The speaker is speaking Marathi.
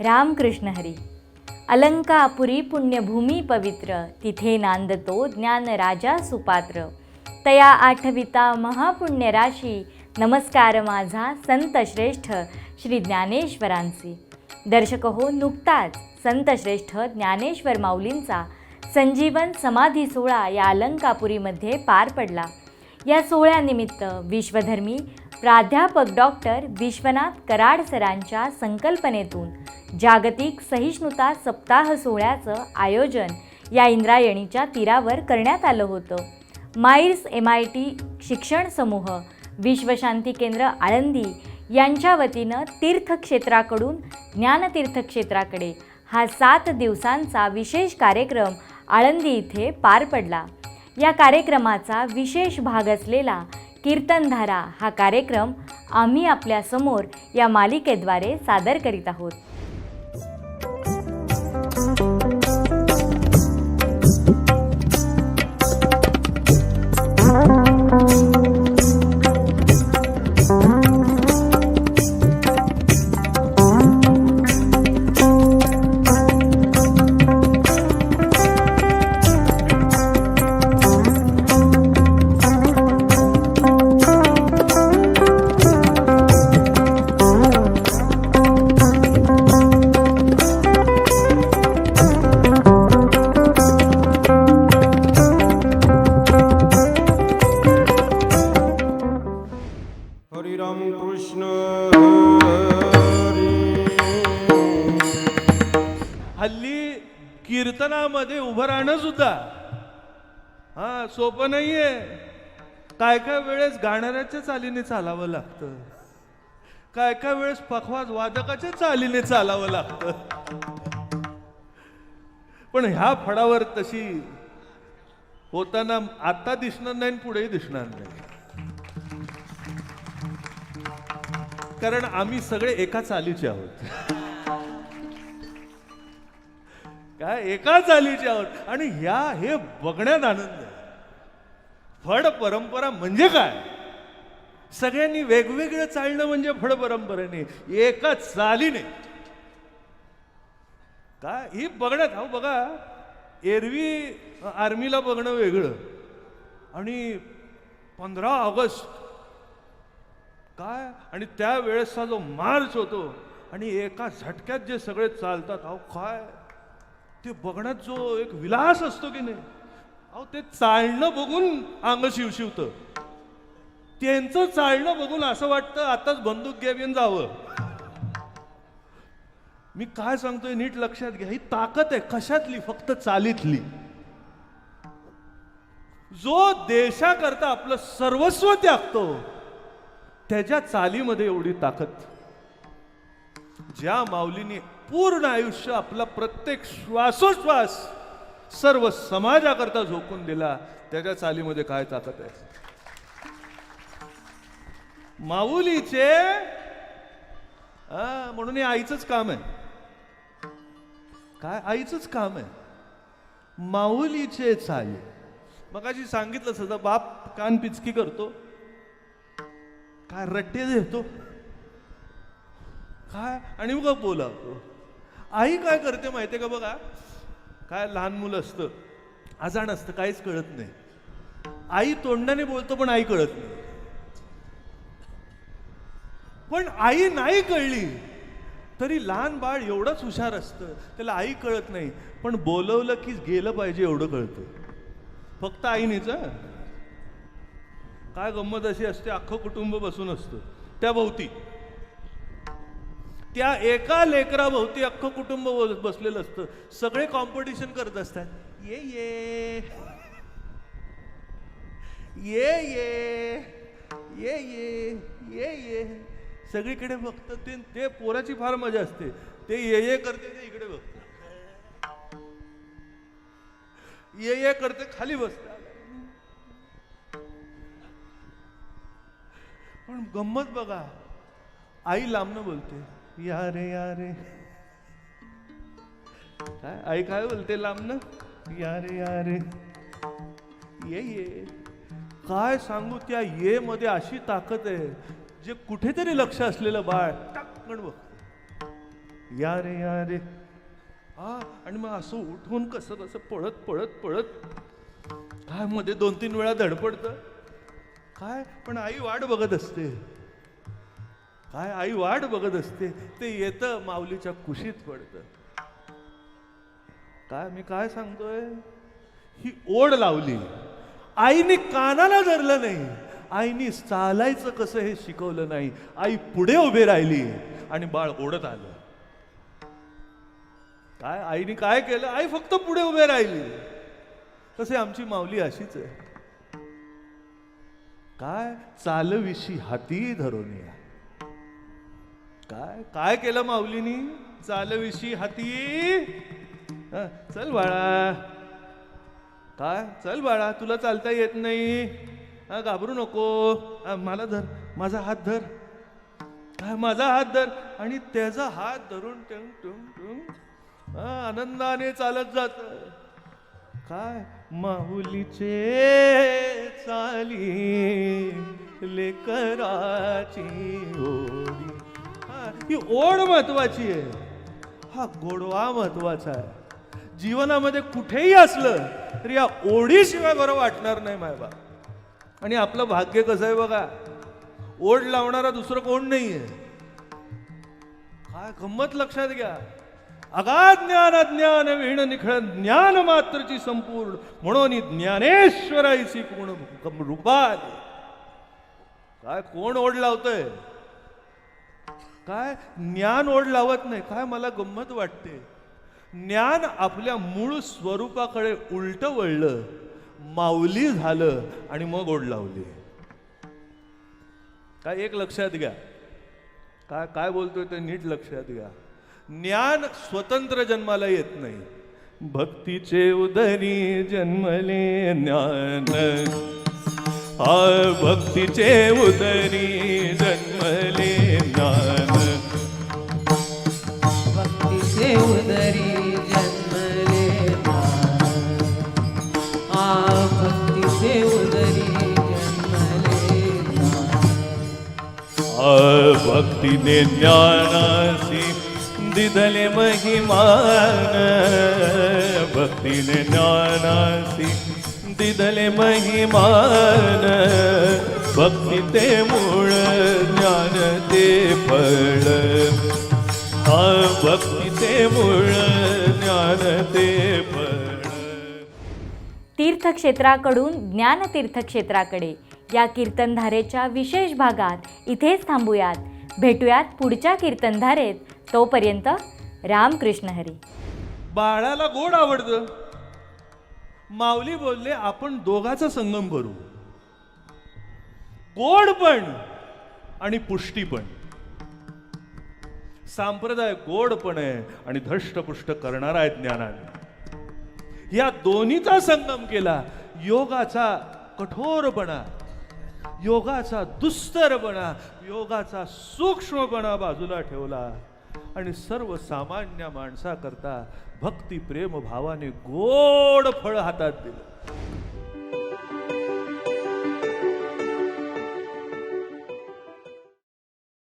रामकृष्ण हरी। अलंकापुरी पुण्यभूमी पवित्र तिथे नांदतो ज्ञान राजा सुपात्र। तया आठविता महापुण्य राशी नमस्कार माझा संत श्रेष्ठ श्री ज्ञानेश्वरांचे। दर्शक हो नुकताच संत श्रेष्ठ ज्ञानेश्वर माऊलींचा संजीवन समाधी सोहळा या अलंकापुरीमध्ये पार पडला। या सोहळ्यानिमित्त विश्वधर्मी प्राध्यापक डॉक्टर विश्वनाथ कराड सरांच्या संकल्पनेतून जागतिक सहिष्णुता सप्ताह सोहळ्याचं आयोजन या इंद्रायणीच्या तीरावर करण्यात आलं होतं. माईर्स एम आय टी शिक्षण समूह विश्वशांती केंद्र आळंदी यांच्या वतीनं तीर्थक्षेत्राकडून ज्ञानतीर्थक्षेत्राकडे हा सात दिवसांचा विशेष कार्यक्रम आळंदी इथे पार पडला. या कार्यक्रमाचा विशेष भाग असलेला कीर्तनधारा हा कार्यक्रम आम्ही आपल्यासमोर या मालिकेद्वारे सादर करीत आहोत. मध्ये उभं राहणं सुद्धा. हा सोपं नाहीये. काय काय वेळेस गाणाऱ्याच्या चालीने चालावं लागतं. काय काय वेळेस पखवाज वादकाच्या चालीने चालावं लागतं. पण ह्या फडावर तशी होताना आता दिसणार नाही आणि पुढेही दिसणार नाही. कारण आम्ही सगळे एका चालीचे आहोत. काय? एका चालीचे आहोत. आणि ह्या हे बघण्यात आनंद आहे. फड परंपरा म्हणजे काय? सगळ्यांनी वेगवेगळं चालणं म्हणजे फड परंपरेने एका चालीने. काय? ही बघण्यात अहो बघा एरवी आर्मीला बघणं वेगळं. आणि पंधरा ऑगस्ट काय? आणि त्या वेळेसचा जो मार्च होतो आणि एका झटक्यात जे सगळे चालतात अहो काय? ते बघण्यात जो एक विलास असतो की नाही? अहो ते चालणं बघून अंग शिवशिवतं त्यांचं चालणं बघून असं वाटतं आताच बंदूक घेऊन जावं. मी काय सांगतोय नीट लक्षात घ्या. ही ताकद आहे कशातली? फक्त चालीतली. जो देशाकरता आपलं सर्वस्व त्यागतो त्याच्या चालीमध्ये एवढी ताकद. ज्या माऊलीने पूर्ण आयुष्य आपला प्रत्येक श्वासोश्वास सर्व समाजाकरता झोकून दिला त्याच्या चालीमध्ये काय ताकद आहे? माऊलीचे हा, म्हणून हे आईचंच काम आहे. काय? आईचंच काम आहे. माऊलीचे चाली. मगाशी सांगितलं सदा बाप कान पिचकी करतो काय रट्टे देतो. काय आणि उगा बोलावतो आई काय करते माहिती आहे का बघा? काय लहान मुलं असतं आजाण असतं काहीच कळत नाही. आई तोंडाने बोलतो पण आई कळत नाही. पण आई नाही कळली तरी लहान बाळ एवढंच हुशार असतं त्याला आई कळत नाही. पण बोलवलं की गेलं पाहिजे एवढं कळतं. फक्त आईनेच काय गंमत अशी असते अख्खं कुटुंब बसून असतं. त्या भोवती. त्या एका लेकराभोवती अख्खं कुटुंब बसलेलं असतं. सगळे कॉम्पिटिशन करत असतात. ये ये. ये ये. ये ये. ये ये. सगळीकडे बघतं ते ते पोराची फार मजा असते. ते ये ये करते ते इकडे बघत ये ये करते खाली बसतात. पण गंमत बघा. आई लांबनं बोलते. या रे या रे काय? आई काय बोलते लांबनं? या रे या रे ये. ये काय सांगू त्या ये मध्ये अशी ताकद आहे जे कुठेतरी लक्ष असलेलं बाळ टाकण बघ. या रे या रे हा आणि मग असं उठून कसं कसं पळत पळत पळत. काय मध्ये दोन तीन वेळा धडपडतं. काय? पण आई वाट बघत असते. काय आई वाट बघत असते? ते येतं माऊलीच्या कुशीत पडतं. काय मी काय सांगतोय? ही ओढ लावली. आईने कानाला धरलं नाही. आईने चालायचं कसं हे शिकवलं नाही. आई पुढे उभे राहिली आणि बाळ ओढत आलं. काय आईने काय केलं? आई फक्त पुढे उभे राहिली. तसे आमची माऊली अशीच आहे. काय चालविशी हाती धरून या. काय काय केलं माऊलीनी? चालविशी हाती. चल बाळा. काय? चल बाळा तुला चालता येत नाही. हा घाबरू नको. हा, मला धर माझा हात धर. काय माझा हात धर. आणि त्याचा हात धरून टंग टुंग टुंग. हा, आनंदाने चालत जात. काय? माहुलीचे चाली लेकराची ओढी ही ओढ महत्वाची आहे. हा गोडवा महत्त्वाचा आहे. जीवनामध्ये कुठेही असलं तरी या ओढीशिवाय बरं वाटणार नाही मायबा आणि आपलं भाग्य कसं आहे बघा? ओढ लावणारा दुसरं कोण नाहीये? काय गंमत लक्षात घ्या. अगाध ज्ञान अज्ञान विण निखळ ज्ञान मात्रची संपूर्ण म्हणून ज्ञानेश्वराईची कोण रूपाली. काय कोण ओढ लावतंय? काय ज्ञान ओढ लावत नाही काय मला गंमत वाटते? ज्ञान आपल्या मूळ स्वरूपाकडे उलट वळलं माऊली झालं आणि मग ओढ लावली. काय एक लक्षात घ्या. काय काय बोलतोय ते नीट लक्षात घ्या. ज्ञान स्वतंत्र जन्माला येत नाही. भक्तीचे उदरी जन्मले ज्ञान. भक्तीचे उदरी जन्मले भक्तीने ज्ञानासी दिदले महिमान. भक्तीने ज्ञानासी दिदले महिमान. भक्ती ते मूळ ज्ञान ते फळ. हा भक्ती ते मूळ ज्ञान ते फळ. तीर्थक्षेत्राकडून ज्ञानतीर्थक्षेत्राकडे या कीर्तनधारेच्या विशेष भागात इथेच थांबूयात. भेटूयात पुढच्या कीर्तनधारेत. तोपर्यंत रामकृष्ण हरी. बाळाला गोड आवडतं. माऊली बोलले आपण दोघाचा संगम करू. गोड पण आणि पुष्टी पण. सांप्रदाय गोड पण आहे आणि धष्टपुष्ट करणारा आहे ज्ञानाने. या दोन्हीचा संगम केला योगाचा कठोरपणा. योगाचा दुस्तरपणा योगाचा सूक्ष्मपणा बाजूला ठेवला. आणि सर्वसामान्य माणसाकरता भक्ती प्रेम भावाने गोड फळ हातात दिलं.